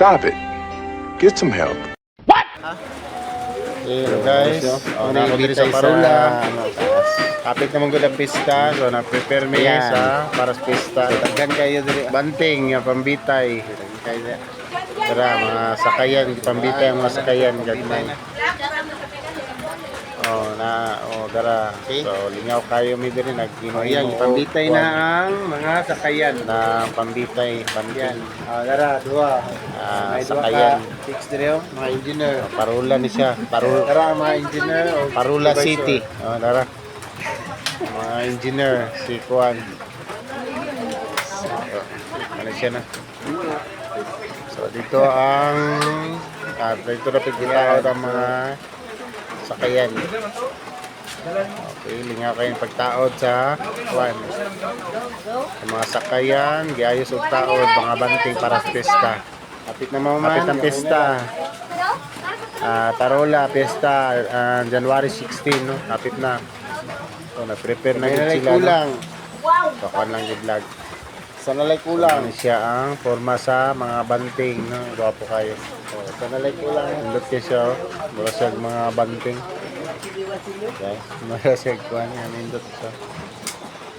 Stop it. Get some help. Hello guys, oh, na diri sa Parula. Kapit naman gud ang pista, so na-prepare mi Yan. sa para sa pista. Daghan kayo diri banting nga pambitay. Kaya Tara, mga sakayan, pambitay ang mga sakayan gagmay. Oh, na oh dara. So lingaw kayo mi diri nagimo Oh, yan, pambitay na ang mga sakayan. na pambitay, pambitay. Oh, dara, dua. Ah, May sakayan. ka fix diri oh, mga engineer. Parula ni siya. Parula Dara, mga engineer. oh, Parula. City. Oh, dara. Mga engineer, si Kuan. Ano siya na? So, dito ang ah, dito na pagkitao ng mga sakayan. Okay, lingaw kayong pagtaod sa Kuan. Ang mga sakayan, giayos og taod, mga banting para sa pista. Kapit na mo man. Kapit ng pista. Ah, Tarola, pesta, ah, January 16, no? Kapit na. So, nag-prepare na yun sila. kulang. No? So, kuhan lang yung vlog. Sa nalay Kulang kulang. siya ang forma sa mga banting, no? Gwapo kayo. Oh, sa nalay kulang. Indot kayo siya, oh. Mura siya mga banting. Okay? Mura siya kuhan yan, indot siya.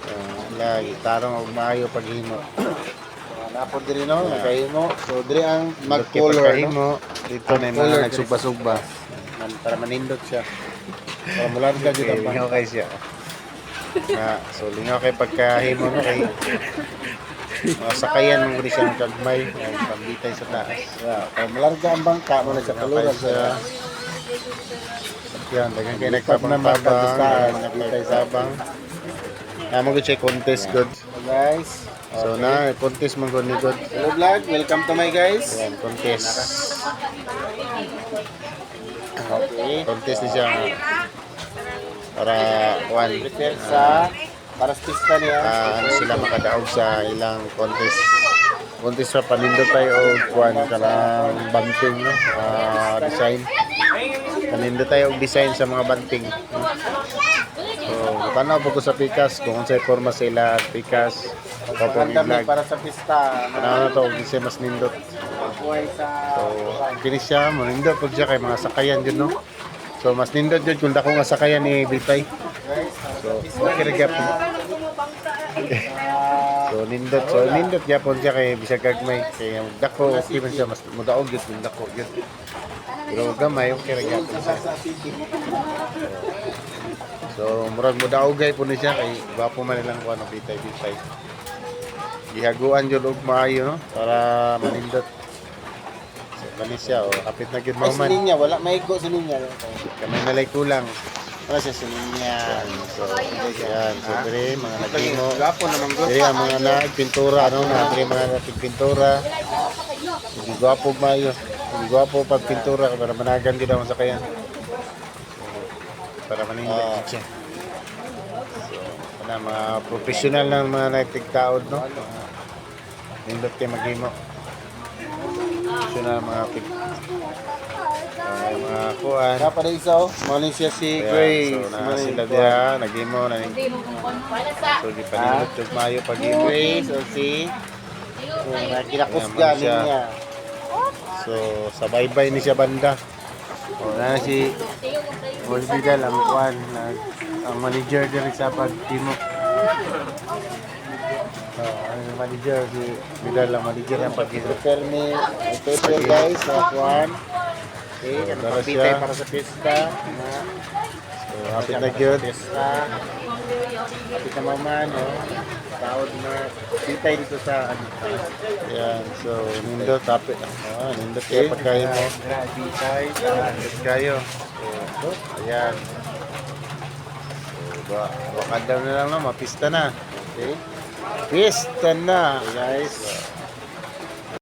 Uh, lagi, tarong og maayo paghimo. Napo diri no, Yeah. nakahimo. So diri ang mag-color no. Dito na mga nagsugba-sugba. Para manindot siya. Para mulan ka dito pa. lingaw kayo siya. Na, so lingaw kayo pagkahimo no kay mga sakayan ng gudi siya ng kagmay, ang pambitay sa taas. Yeah, para mularga ang bangka mo sa kaluran sa Yan, dagan kayo Lipat na nagpapang magkagustahan. nagpapay sabang. Na mo siya contest good. Guys, So na contest man good ni good. hello vlog, welcome to my guys. Yan, contest. Okay. Contest ni siya para one Prepare sa para sa pista niya. ah, ano sila makadaog sa ilang contest. Contest sa panindot tayo o kuan kanang banting no? Ah, design. Panindot tayo og design sa mga banting. So tanaw po ko sa pikas kung unsay forma sila pikas kapag Ang dami vlog. para sa pista. tanaw na to design mas nindot. So kini siya manindot po siya kay mga sakayan jud no? So mas nindot jud kung dako nga sakayan ni Bitay. So okay gyapon So nindot, so nindot gyapon siya kay bisag gagmay kay dako okay man siya mas mudaog kung dako gyud. Pero gamay okay ra gyapon siya. So murag mudaogay po ni siya kay gwapo man nilang kuan bitay bitay. Gihaguan jud og maayo no para manindot. So siya oh kapit na gyud Ay, linya, wala may go sa linya. Kamay nalay kulang. Para sa sa linya. Yan, so yan, dire mga nagimo. Naman go. Diri ang mga nagpintura no, na diri mga nagpintura. Hindi gwapo mayo. Hindi gwapo pag pintura para managan gid ang sakayan. So, para manindot Ah. siya. So, kana mga professional ng mga nagtigtaod no. Nindot kay maghimo. Professional mga pig. Uh, mga kuan. Kaya pa rin isa, oh. Malaysia si Ayan, Grace. So, na sila diha, naghimo na ning So, di pa nindot jud maayo paghimo. Grace o si kinakusga siya. niya. So, sa baybay ni siya banda. O, na si Boy Vidal ang kuan, na, ang manager diri sa pagtimo. So, ang manager si Vidal ang manager ang pagtimo. Prepare me, prepare guys, sa kwan. Okay, So, ano dala pagpitay para sa pista. Na, So, hapit na pista. Kapit na maman, oh. Taod na pitay dito sa ano. Yan, so nindot hapit. Ah, nindot kaya pagkain mo. Pitay. Nindot kayo. So, ayan. So, ba, wakanda na lang no, mapista na. Okay. Pista na. Guys,